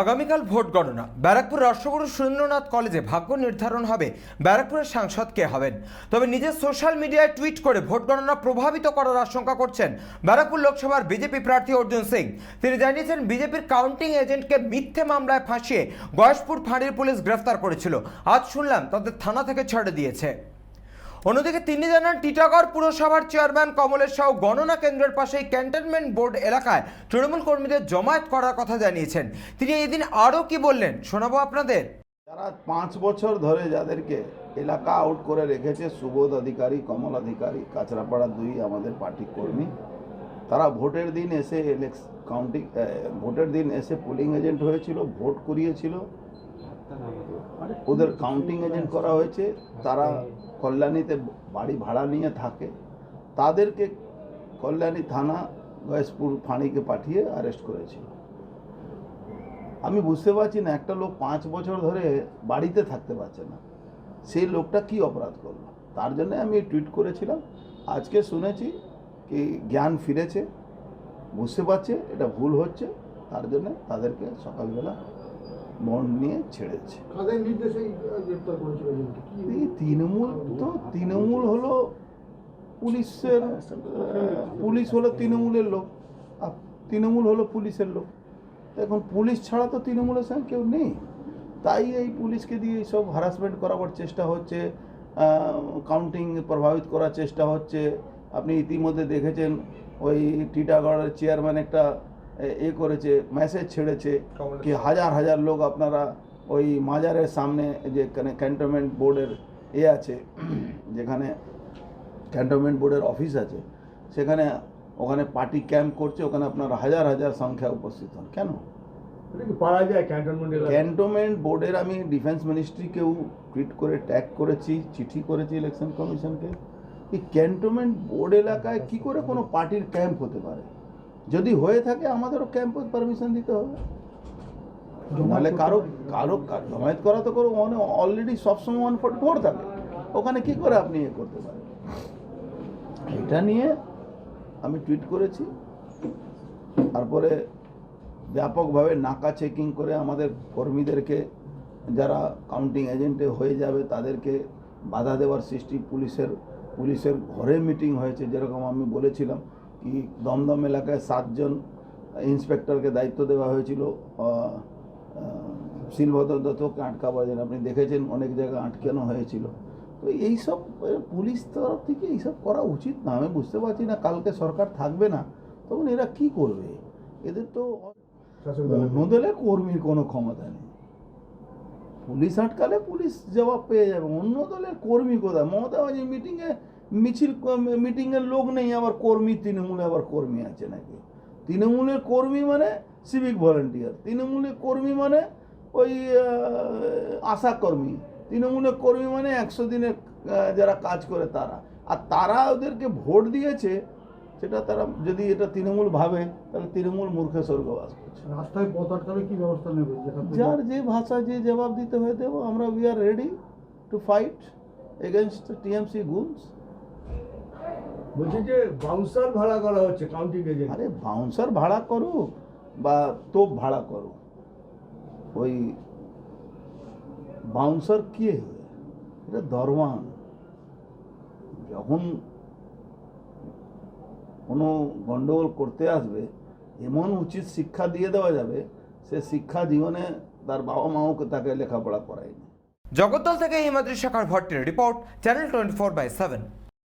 আগামীকাল ভোট গণনা। ব্যারাকপুর রাষ্ট্রগুরু সুরেন্দ্রনাথ কলেজে ভাগ্য নির্ধারণ হবে। ব্যারাকপুরের সাংসদ কে হবেন? তবে নিজের সোশ্যাল মিডিয়ায় টুইট করে ভোট গণনা প্রভাবিত করার আশঙ্কা করছেন ব্যারাকপুর লোকসভার বিজেপি প্রার্থী অর্জুন সিং। তিনি জানিয়েছেন, বিজেপির কাউন্টিং এজেন্টকে মিথ্যে মামলায় ফাঁসিয়ে গয়েশপুর ফাঁড়ির পুলিশ গ্রেফতার করেছিল। আজ শুনলাম, তাদের থানা থেকে ছেড়ে দিয়েছে। অন্যদিকে তিনি জানান, টিটাগড় পুরসভার চেয়ারম্যান কমলেশ সাউ গণনা কেন্দ্রের পাশেই ক্যান্টনমেন্ট বোর্ড এলাকায় তৃণমূল কর্মীদের জমায়েত করার কথা জানিয়েছেন। তিনি এদিন আরও কি বললেন, শোনাবো আপনাদের। যারা পাঁচ বছর ধরে যাদেরকে এলাকা আউট করে রেখেছে, সুবোধ অধিকারী, কমল অধিকারী, কাঁচরাপাড়া দুই আমাদের পার্টি কর্মী, তারা ভোটের দিন এসে ইলেকশ কাউন্টিং ভোটের দিন এসে পোলিং এজেন্ট হয়েছিল, ভোট করিয়েছিল ওদের কাউন্টিং এজেন্ট করা হয়েছে, তারা কল্যাণীতে বাড়ি ভাড়া নিয়ে থাকে। তাদেরকে কল্যাণী থানা গয়েশপুর ফাঁড়িকে পাঠিয়ে অ্যারেস্ট করেছিল আমি বুঝতে পারছি না, একটা লোক পাঁচ বছর ধরে বাড়িতে থাকতে পারছে না। সেই লোকটা কি অপরাধ করল? তার জন্য আমি টুইট করেছিলাম। আজকে শুনেছি কি জ্ঞান ফিরেছে। বুঝতে পারছে, এটা ভুল হচ্ছে। তার জন্য তাদেরকে সকালবেলা মন নিয়ে ছেড়েছে। তৃণমূল তো তৃণমূল হলো পুলিশের পুলিশ হলো তৃণমূলের লোক। আর তৃণমূল হলো পুলিশের লোক। এখন পুলিশ ছাড়া তো তৃণমূলের সঙ্গে কেউ নেই। তাই এই পুলিশকে দিয়ে সব হারাসমেন্ট করাবার চেষ্টা হচ্ছে কাউন্টিং প্রভাবিত করার চেষ্টা হচ্ছে। আপনি ইতিমধ্যে দেখেছেন ওই টিটাগড়ের চেয়ারম্যান একটা এ- করেছে মেসেজ ছেড়েছে কি হাজার হাজার লোক আপনারা ওই মাজারের সামনে যে ক্যান্টনমেন্ট বোর্ডের এ আছে যেখানে ক্যান্টনমেন্ট বোর্ডের অফিস আছে সেখানে ওখানে পার্টি ক্যাম্প করছে ওখানে আপনারা হাজার হাজার সংখ্যা উপস্থিত হন। কেন? ক্যান্টনমেন্ট ক্যান্টনমেন্ট বোর্ডের আমি ডিফেন্স মিনিস্ট্রিকেও টুইট করে ট্যাগ করেছি চিঠি করেছি ইলেকশন কমিশনকে এই ক্যান্টনমেন্ট বোর্ড এলাকায় কি করে কোনো পার্টির ক্যাম্প হতে পারে? যদি হয়ে থাকে আমাদেরও ক্যাম্পে পারমিশন দিতে হবে। নাহলে কারও কারও জমায়েত করা তো করো মানে অলরেডি সবসময় ওয়ান ফোর্টি ফোর থাকে। ওখানে কি করে আপনি ইয়ে করতে পারেন? এটা নিয়ে আমি টুইট করেছি। তারপরে ব্যাপকভাবে নাকা চেকিং করে আমাদের কর্মীদেরকে যারা কাউন্টিং এজেন্টে হয়ে যাবে তাদেরকে বাধা দেওয়ার সৃষ্টি পুলিশের পুলিশের ঘরে মিটিং হয়েছে যেরকম আমি বলেছিলাম। কি দমদম এলাকায় সাতজন ইন্সপেক্টরকে দায়িত্ব দেওয়া হয়েছিল। শিলভদ্র দত্তকে আটকাবার জন্য আপনি দেখেছেন অনেক জায়গায় আটকানো হয়েছিল। তো এইসব পুলিশ তরফ থেকে এইসব করা উচিত না আমি বুঝতে পারছি না কালকে সরকার থাকবে না। তখন এরা কি করবে? এদের তো দলের কর্মীর কোনো ক্ষমতা নেই। পুলিশ আটকালে পুলিশ জবাব পেয়ে যাবে অন্য দলের কর্মী কোথায়? মমতা মিটিংয়ে মিছিল মিটিংয়ের লোক নেই আবার কর্মী তৃণমূলে আবার কর্মী আছে নাকি? তৃণমূলের কর্মী মানে সিভিক ভলেন্টিয়ার তৃণমূলের কর্মী মানে ওই আশা কর্মী তৃণমূলের কর্মী মানে একশো দিনের যারা কাজ করে তারা। আর তারা ওদেরকে ভোট দিয়েছে সেটা তারা যদি এটা তৃণমূল ভাবে তাহলে তৃণমূল মূর্খে স্বর্গবাস করছে। রাস্তায় পথ আটকালে কি ব্যবস্থা নেবে? যার যে ভাষা যে জবাব দিতে হয় দেবো আমরা we are ready to fight against TMC ghouls বলছি যে বাউন্সার ভাড়া করা হচ্ছে কাউন্টিং এজেন্ট আরে বাউন্সার ভাড়া করুক বা তোপ ভাড়া করুক ওই বাউন্সার কে? এটা দরওয়ান। যখন কোনো গন্ডগোল করতে আসবে এমন উচিত শিক্ষা দিয়ে দেওয়া যাবে সে শিক্ষা জীবনে তার বাবা মাও তাকে লেখাপড়া করায়নি। জগদ্দল থেকে Himadri Shekhar ভট্টের report channel twenty four by seven.